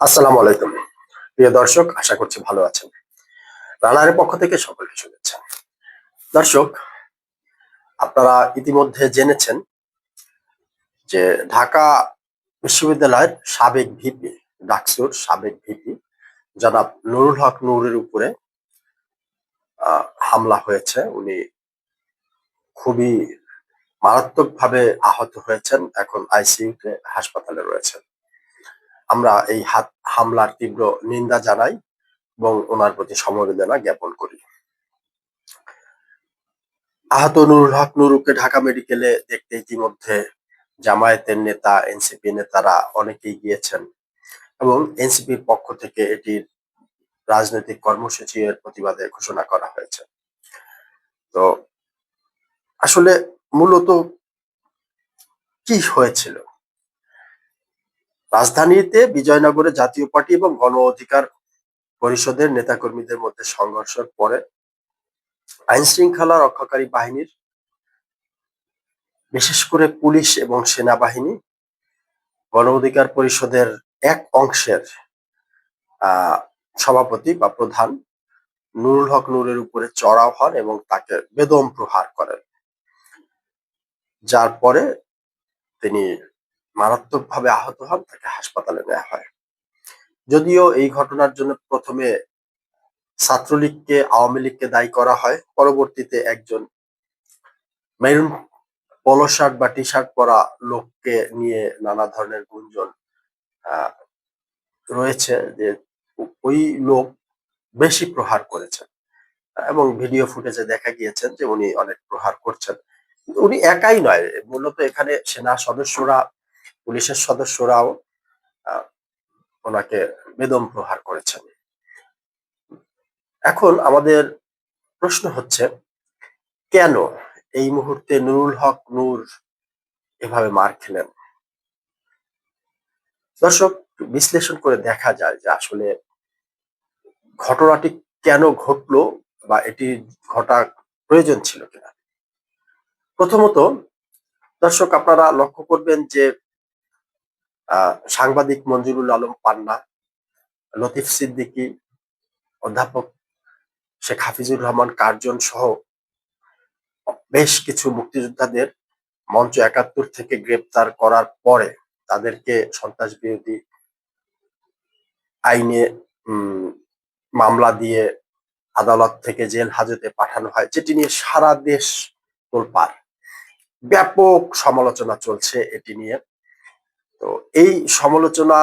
আসসালামু আলাইকুম। প্রিয় দর্শক, আশা করছি ভালো আছেন। রানারের পক্ষ থেকে সকলকে শুভেচ্ছা। দর্শক, আপনারা ইতিমধ্যে জেনেছেন যে ঢাকা বিশ্ববিদ্যালয়ের সাবেক ভিপি, ডাকসুর সাবেক ভিপি, জনাব নুরুল হক নুরের উপরে হামলা হয়েছে। উনি খুবই মারাত্মকভাবে আহত হয়েছেন। এখন আইসিইউতে হাসপাতালে রয়েছেন। আমরা এই হাত হামলার তীব্র নিন্দা জানাই এবং ওনার প্রতি সমবেদনা জ্ঞাপন করি। আহত নুরুল হক নুরুকে ঢাকা মেডিকেলে দেখতে ইতিমধ্যে জামায়াতের নেতা, এনসিপি নেতারা অনেকেই গিয়েছেন এবং এনসিপির পক্ষ থেকে এটির রাজনৈতিক কর্মসূচি এর প্রতিবাদে ঘোষণা করা হয়েছে। তো আসলে মূলত কি হয়েছিল? রাজধানীতে বিজয়নগরে জাতীয় পার্টি এবং গণ অধিকার পরিষদের নেতাকর্মীদের মধ্যে সংঘর্ষের পরে আইন শৃঙ্খলা রক্ষাকারী বাহিনীর, বিশেষ করে পুলিশ এবং সেনাবাহিনী, গণ অধিকার পরিষদের এক অংশের সভাপতি বা প্রধান নুরুল হক নুরের উপরে চড়াও হন এবং তাকে বেদম প্রহার করেন। যার পরে তিনি মারাত্মকভাবে আহত হন, তাকে হাসপাতালে নেওয়া হয়। যদিও এই ঘটনার জন্য প্রথমে ছাত্রলীগকে, আওয়ামী লীগকে দায়ী করা হয়, পরবর্তীতে একজন মেরুন পলো শার্ট বা টি শার্ট পরা লোককে নিয়ে নানা ধরনের গুঞ্জন রয়েছে যে ওই লোক বেশি প্রহার করেছেন। এবং ভিডিও ফুটেজে দেখা গিয়েছেন যে উনি অনেক প্রহার করছেন। উনি একাই নয়, মূলত এখানে সেনা সদস্যরা পুলিশের সদস্যরাও ওনাকে বেদম প্রহার করেছেন। এখন আমাদের প্রশ্ন হচ্ছে, কেন এই মুহূর্তে নুরুল হক নূর এভাবে মার খেলেন? দর্শক বিশ্লেষণ করে দেখা যায় যে আসলে ঘটনাটি কেন ঘটলো বা এটি ঘটা প্রয়োজন ছিল কিনা। প্রথমত, দর্শক আপনারা লক্ষ্য করবেন যে সাংবাদিক মঞ্জুরুল আলম পান্না, লতিফ সিদ্দিকী, অধ্যাপক শেখ হাফিজুর রহমান কার্জন সহ বেশ কিছু মুক্তিযোদ্ধাদের মঞ্চ একাত্তর থেকে গ্রেপ্তার করার পরে তাদেরকে সন্ত্রাস বিরোধী আইনে মামলা দিয়ে আদালত থেকে জেল হাজতে পাঠানো হয়, যেটি নিয়ে সারা দেশ তোলপাড়। ব্যাপক সমালোচনা চলছে এটি নিয়ে। তো এই সমালোচনা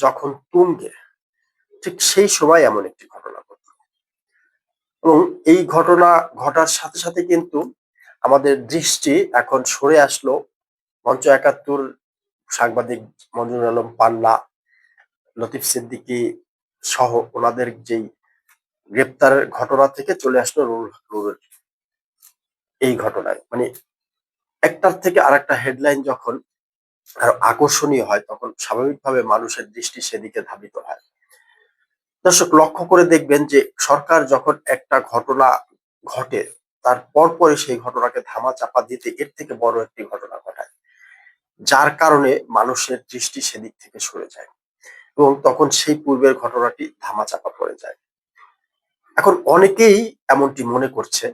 যখন তুঙ্গে, ঠিক সেই সময় এমন একটি ঘটনা ঘটল। এবং এই ঘটনা ঘটার সাথে সাথে কিন্তু আমাদের দৃষ্টি এখন সরে আসলো মঞ্চ একাত্তর, সাংবাদিক মঞ্জুর আলম পান্না, লতিফ সিদ্দিকী সহ ওনাদের যেই গ্রেপ্তারের ঘটনা থেকে চলে আসলো এই ঘটনায়। মানে একটার থেকে আরেকটা হেডলাইন যখন আরও আকর্ষণীয় হয়, তখন স্বাভাবিকভাবে মানুষের দৃষ্টি সেদিকে ধাবিত হয়। দর্শক, লক্ষ্য করে দেখবেন যে সরকার যখন একটা ঘটনা ঘটে, তার পরপরই সেই ঘটনাকে ধামা চাপা দিতে এর থেকে বড় একটি ঘটনা ঘটায়, যার কারণে মানুষের দৃষ্টি সেদিক থেকে সরে যায় এবং তখন সেই পূর্বের ঘটনাটি ধামা চাপা পড়ে যায়। এখন অনেকেই এমনটি মনে করছে,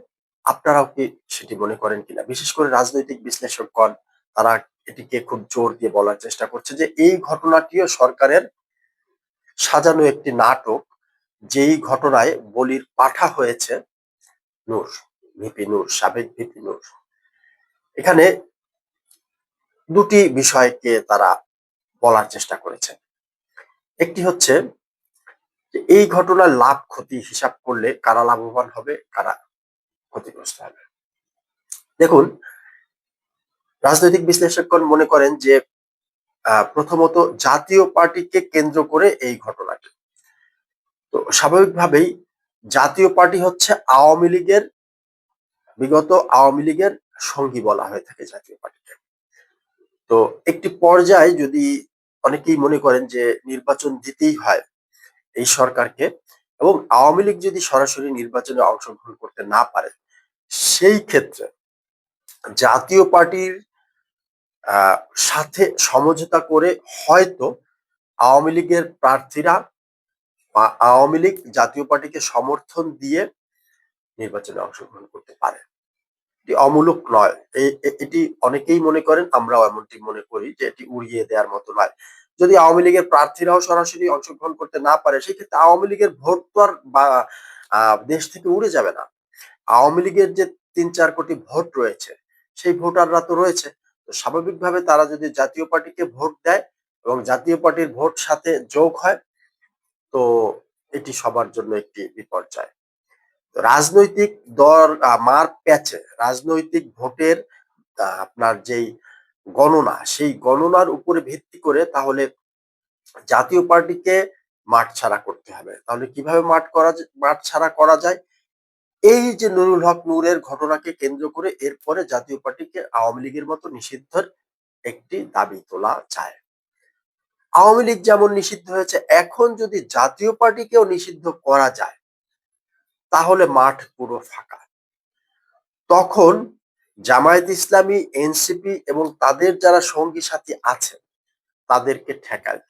আপনারাও কি সেটি মনে করেন কিনা? বিশেষ করে রাজনৈতিক বিশ্লেষকগণ, তারা এটিকে খুব জোর দিয়ে বলার চেষ্টা করছে যে এই ঘটনাটিও সরকারের সাজানো একটি নাটক, যেই ঘটনায় বলির পাঠা হয়েছে নূর, ভিপি নূর, সাবেক ভিপি নূর। এখানে দুটি বিষয়কে তারা বলার চেষ্টা করেছে। একটি হচ্ছে এই ঘটনার লাভ, ক্ষতি হিসাব করলে কারা লাভবান হবে, কারা ক্ষতিগ্রস্ত হবে। দেখুন রাজনৈতিক বিশ্লেষকগণ মনে করেন যে প্রথমত জাতীয় পার্টিকে কেন্দ্র করে এই ঘটনাটি। তো স্বাভাবিকভাবেই জাতীয় পার্টি হচ্ছে আওয়ামী লীগের, বিগত আওয়ামী লীগের সঙ্গী বলা হয়ে থাকে জাতীয় পার্টিকে। তো একটি পর্যায়ে যদি অনেকেই মনে করেন যে নির্বাচন দিতেই হয় এই সরকারকে এবং আওয়ামী লীগ যদি সরাসরি নির্বাচনে অংশগ্রহণ করতে না পারে, সেই ক্ষেত্রে জাতীয় পার্টির সাথে সমঝোতা করে হয়তো আওয়ামী লীগের প্রার্থীরা বা আওয়ামী লীগ জাতীয় পার্টিকে সমর্থন দিয়ে নির্বাচনে অংশগ্রহণ করতে পারে। এটি অমূলক নয়। এটি অনেকেই মনে করেন, আমরাও এমনটি মনে করি যে এটি উড়িয়ে দেওয়ার মতো নয়। যদি আওয়ামী লীগের প্রার্থীরাও সরাসরি অংশগ্রহণ করতে না পারে, সেক্ষেত্রে আওয়ামী লীগের ভোট তো আর বা দেশ থেকে উড়ে যাবে না। আওয়ামী লীগের যে তিন চার কোটি ভোট রয়েছে সেই ভোটাররা তো রয়েছে। তো স্বাভাবিকভাবে তারা যদি জাতীয় পার্টিকে ভোট দেয় এবং জাতীয় পার্টির ভোট সাথে যোগ হয় তো এটি সবার জন্য একটি বিপর্যয়। রাজনৈতিক আহ, মার প্যাচে রাজনৈতিক ভোটের আপনার যেই গণনা সেই গণনার উপরে ভিত্তি করে তাহলে জাতীয় পার্টিকে মাঠ ছাড়া করতে হবে। তাহলে কীভাবে মাঠ করা মাঠ ছাড়া করা যায়? এই যে নুরুল হক নূরের ঘটনাকে কেন্দ্র করে এরপরে জাতীয় পার্টিকে আওয়ামী লীগের মতো নিষিদ্ধের একটি দাবি তোলা যায়। আওয়ামী লীগ যেমন নিষিদ্ধ হয়েছে, এখন যদি জাতীয় পার্টিকেও নিষিদ্ধ করা যায়, তাহলে মাঠ পুরো ফাঁকা। তখন জামায়াত ইসলামী, এনসিপি এবং তাদের যারা সঙ্গী সাথী আছেন তাদেরকে ঠেকায়।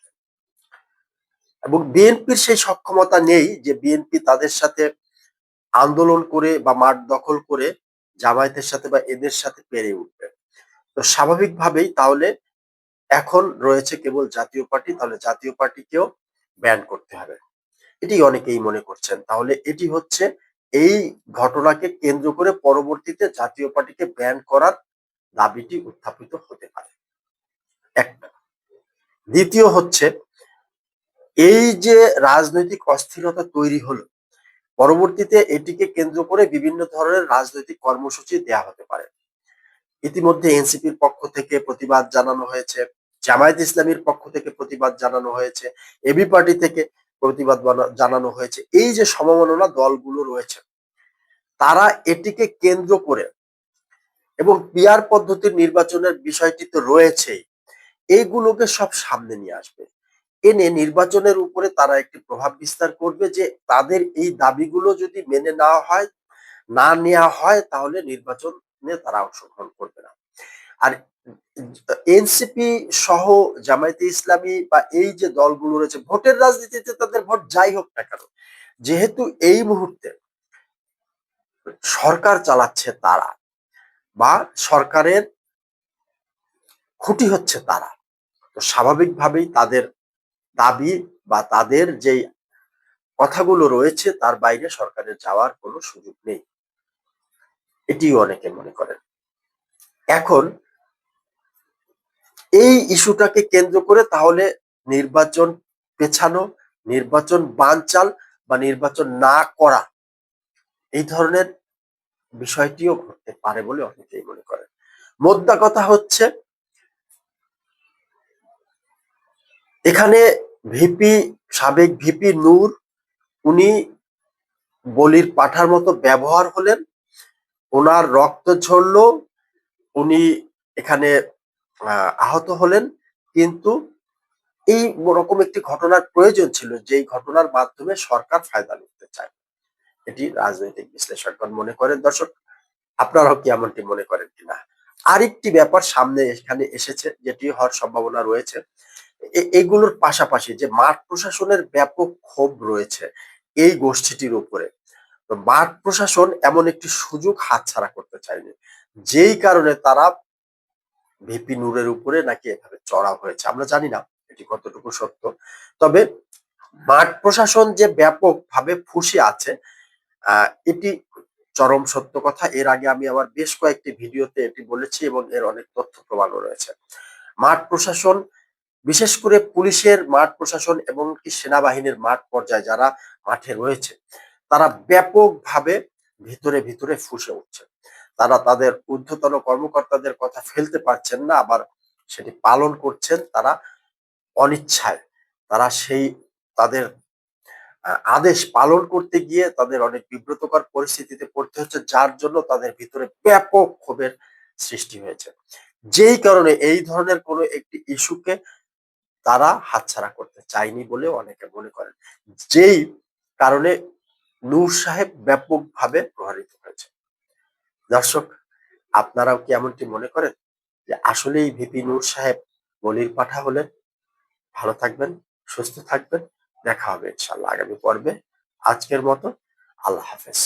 এবং বিএনপির সেই সক্ষমতা নেই যে বিএনপি তাদের সাথে আন্দোলন করে বা মাঠ দখল করে জামায়াতের সাথে বা এদের সাথে পেরে উঠবে। তো স্বাভাবিকভাবেই তাহলে এখন রয়েছে কেবল জাতীয় পার্টি, তাহলে জাতীয় পার্টিকেও ব্যান করতে হবে। এটি অনেকেই মনে করছেন। তাহলে এটি হচ্ছে এই ঘটনাকে কেন্দ্র করে পরবর্তীতে জাতীয় পার্টিকে ব্যান করার দাবিটি উত্থাপিত হতে পারে। একটা। দ্বিতীয় হচ্ছে এই যে রাজনৈতিক অস্থিরতা তৈরি হলো পরবর্তীতে এটিকে কেন্দ্র করে বিভিন্ন ধরনের রাজনৈতিক কর্মসূচি দেয়া হতে পারে। ইতিমধ্যে এনসিপির পক্ষ থেকে প্রতিবাদ জানানো হয়েছে, জামায়াত ইসলামীর পক্ষ থেকে প্রতিবাদ জানানো হয়েছে, এবি পার্টি থেকে প্রতিবাদ জানানো হয়েছে। এই যে সমমননা দলগুলো রয়েছে, তারা এটিকে কেন্দ্র করে এবং পিয়ার পদ্ধতির নির্বাচনের বিষয়টি তো রয়েছেই, এইগুলোকে সব সামনে নিয়ে আসবে। এনে নির্বাচনের উপরে তারা একটি প্রভাব বিস্তার করবে যে তাদের এই দাবিগুলো যদি মেনে নেওয়া হয়, না নেওয়া হয়, তাহলে নির্বাচনে তারা অংশগ্রহণ করবে না। আর এনসিপি সহ জামায়াতে ইসলামী বা এই যে দলগুলো রয়েছে, ভোটের রাজনীতিতে তাদের ভোট যাই হোক না কেন, যেহেতু এই মুহূর্তে সরকার চালাচ্ছে তারা বা সরকারের খুঁটি হচ্ছে তারা, তো স্বাভাবিকভাবেই তাদের দাবি বা তাদের যেই কথাগুলো রয়েছে, তার বাইরে সরকারের যাওয়ার কোনো সুযোগ নেই। এটিও অনেকে মনে করেন। এখন এই ইস্যুটাকে কেন্দ্র করে তাহলে নির্বাচন পেছানো, নির্বাচন বানচাল বা নির্বাচন না করা, এই ধরনের বিষয়টিও ঘটতে পারে বলে অনেকেই মনে করেন। মোদ্দা কথা হচ্ছে এখানে ভিপি সাবেক ভিপি নূর, উনি বলির পাঠার মতো ব্যবহার হলেন। ওনার রক্ত ঝরলো, উনি এখানে আহত হলেন। কিন্তু এই রকম একটি ঘটনার প্রয়োজন ছিল যেই ঘটনার মাধ্যমে সরকার ফায়দা নিতে চায়। এটি রাজনৈতিক বিশ্লেষকগণ মনে করেন। দর্শক, আপনারাও কি এমনটি মনে করেন কিনা? আরেকটি ব্যাপার সামনে এখানে এসেছে, যেটি হওয়ার সম্ভাবনা রয়েছে। এগুলোর পাশাপাশি যে মাঠ প্রশাসনের ব্যাপক ক্ষোভ রয়েছে এই গোষ্ঠীটির উপরে। মাঠ প্রশাসন এমন একটি সুযোগ হাতছাড়া করতে চায়নি। যেই কারণে তারা ভিপি নূরের উপরে নাকি এভাবে চড়া হয়েছে। আমরা জানি না এটি কতটুকু সত্য। তবে মাঠ প্রশাসন যে ব্যাপকভাবে ফুসে আছে এটি চরম সত্য কথা। এর আগে আমি আমার বেশ কয়েকটি ভিডিওতে এটি বলেছি এবং এর অনেক তথ্য প্রমাণও রয়েছে। মাঠ প্রশাসন বিশেষ করে পুলিশের মাঠ প্রশাসন এবং কি সেনাবাহিনীর মাঠ পর্যায়ে যারা মাঠে রয়েছে, তারা ব্যাপকভাবে ভিতরে ভিতরে ফুসে উঠছে। তারা তাদের ঊর্ধ্বতন কর্মকর্তাদের কথা ফেলতে পারছেন না, আবার সেটি পালন করছেন তারা অনিচ্ছায়। তারা সেই তাদের আদেশ পালন করতে গিয়ে তাদের অনেক বিব্রতকর পরিস্থিতিতে পড়তে হচ্ছে, যার জন্য তাদের ভিতরে ব্যাপক ক্ষোভের সৃষ্টি হয়েছে। যেই কারণে এই ধরনের কোনো একটি ইস্যুকে তারা হাতছাড়া করতে চায়নি বলে অনেকে মনে করেন। যেই কারণে নূর সাহেব ব্যাপকভাবে প্রভাবিত হয়েছে। দর্শক, আপনারাও কি এমনটি মনে করেন যে আসলেই ভিপি নূর সাহেব বলির পাঠা হলেন? ভালো থাকবেন, সুস্থ থাকবেন। দেখা হবে ইনশাল্লাহ আগামী পর্বে। আজকের মতো আল্লাহ হাফেজ।